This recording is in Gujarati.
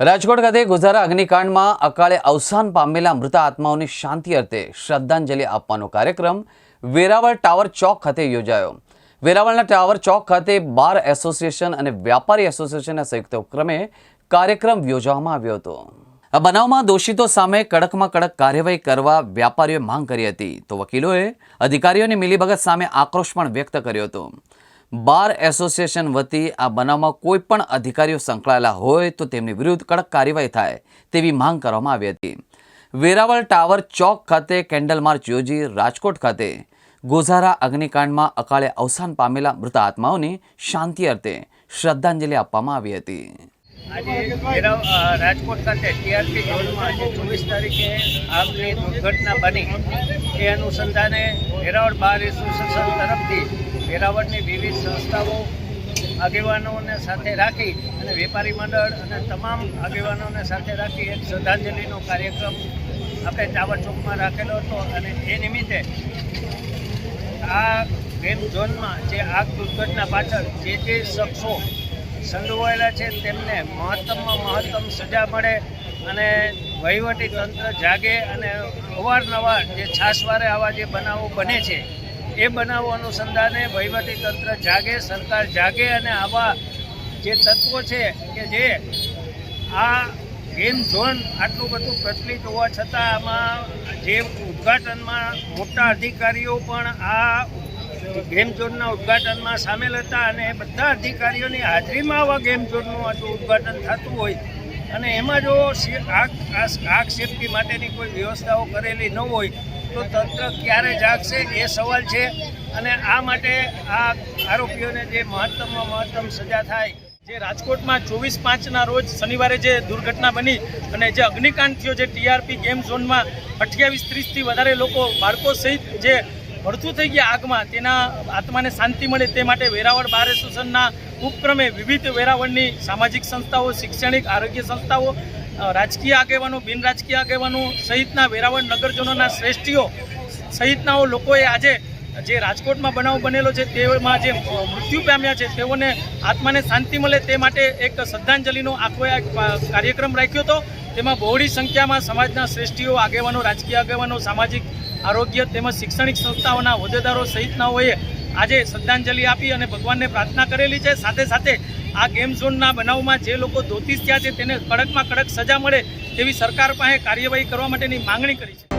રાજકોટ ખાતે ગુજારા અગ્નિકાંડમાં અકાળે અવસાન પામેલા મૃત આત્માઓની શાંતિ અર્થે શ્રદ્ધાંજલિ આપવાનો કાર્યક્રમ વેરાવળ ટાવર ચોક ખાતે યોજાયો. વેરાવળના ટાવર ચોક ખાતે બાર એસોસિએશન અને વ્યાપારી એસોસિએશનના સંયુક્ત ઉપક્રમે કાર્યક્રમ યોજવામાં આવ્યો હતો. આ બનાવમાં દોષિતો સામે કડકમાં કડક કાર્યવાહી કરવા વ્યાપારીઓએ માંગ કરી હતી. તો વકીલોએ અધિકારીઓની મિલીભગત સામે આક્રોશ પણ વ્યક્ત કર્યો હતો. બાર એસોસિએશન વતી આ બનાવમાં કોઈ પણ અધિકારીઓ સંકળાયેલા હોય તો તેમની વિરુદ્ધ કડક કાર્યવાહી થાય તેવી માંગ કરવામાં આવી હતી. વેરાવળ ટાવર ચોક ખાતે કેન્ડલ માર્ચ યોજી રાજકોટ ખાતે ગોઝારા અગ્નિકાંડમાં અકાળે અવસાન પામેલા મૃત આત્માઓની શાંતિ અર્થે શ્રદ્ધાંજલિ આપવામાં આવી હતી. આજે વેરાવ રાજકોટ ખાતે ટીઆરપી ઝોનમાં આજે ચોવીસ તારીખે આગની દુર્ઘટના બની. એ અનુસંધાને વેરાવળ બાર એસોસિએશન તરફથી વેરાવળની વિવિધ સંસ્થાઓ આગેવાનોને સાથે રાખી અને વેપારી મંડળ અને તમામ આગેવાનોને સાથે રાખી એક શ્રદ્ધાંજલિનો કાર્યક્રમ આપણે ચાવર ચોકમાં રાખેલો હતો અને એ નિમિત્તે આ ગેમ ઝોનમાં જે આગ દુર્ઘટના પાછળ જે જે શખ્સો સંડોવાયેલા છે, તેમને મહત્તમમાં મહત્તમ સજા મળે અને વહીવટી તંત્ર જાગે અને અવારનવાર જે છાસવારે આવા જે બનાવો બને છે, એ બનાવો અનુસંધાને વહીવટી તંત્ર જાગે, સરકાર જાગે અને આવા જે તત્વો છે કે જે આ ગેમ ઝોન આટલું બધું પ્રચલિત હોવા છતાં આમાં જે ઉદ્ઘાટનમાં મોટા અધિકારીઓ પણ આ ગેમ ઝોનના ઉદ્ઘાટનમાં સામેલ હતા અને બધા અધિકારીઓની હાજરીમાં આવા ગેમ ઝોનનું આ ઉદઘાટન થતું હોય. અને એમાં જો આગ આગ સેફટી માટેની કોઈ વ્યવસ્થાઓ કરેલી ન હોય, તો તંત્ર ક્યારે જાગશે એ સવાલ છે. અને આ માટે આ આરોપીઓને જે મહત્તમમાં મહત્તમ સજા થાય, જે રાજકોટમાં ચોવીસ પાંચના રોજ શનિવારે જે દુર્ઘટના બની અને જે અગ્નિકાંડ થયો, જે ટીઆરપી ગેમ ઝોનમાં અઠ્યાવીસ ત્રીસથી વધારે લોકો બાળકો સહિત જે ભડથું થઈ ગયા આગમાં. તેના આત્માને શાંતિ મળે તે માટે વેરાવળ બાર એસોસિએશનના ઉપક્રમે વિવિધ વેરાવળની સામાજિક સંસ્થાઓ, શૈક્ષણિક, આરોગ્ય સંસ્થાઓ રાજકીય આગેવાનો, બિન રાજકીય આગેવાનો સહિતના વેરાવળ નગરજનોના શ્રેષ્ઠીઓ સહિતનાઓ લોકોએ આજે જે રાજકોટમાં બનાવ બનેલો છે તેમાં જે મૃત્યુ પામ્યા છે તેઓને આત્માને શાંતિ મળે તે માટે એક શ્રદ્ધાંજલિનો આખો કાર્યક્રમ રાખ્યો હતો. તેમાં બહોળી સંખ્યામાં સમાજના શ્રેષ્ઠીઓ, આગેવાનો, રાજકીય આગેવાનો, સામાજિક આરોગ્ય તેમજ શૈક્ષણિક સંસ્થાઓના હોદ્દેદારો સહિતનાઓએ આજે શ્રદ્ધાંજલિ આપી અને ભગવાનને પ્રાર્થના કરેલી છે. સાથે સાથે આ ગેમ ઝોનના બનાવમાં જે લોકો દોતીસ થયા છે તેને કડકમાં કડક સજા મળે તેવી સરકાર પાસે કાર્યવાહી કરવા માટેની માંગણી કરી છે.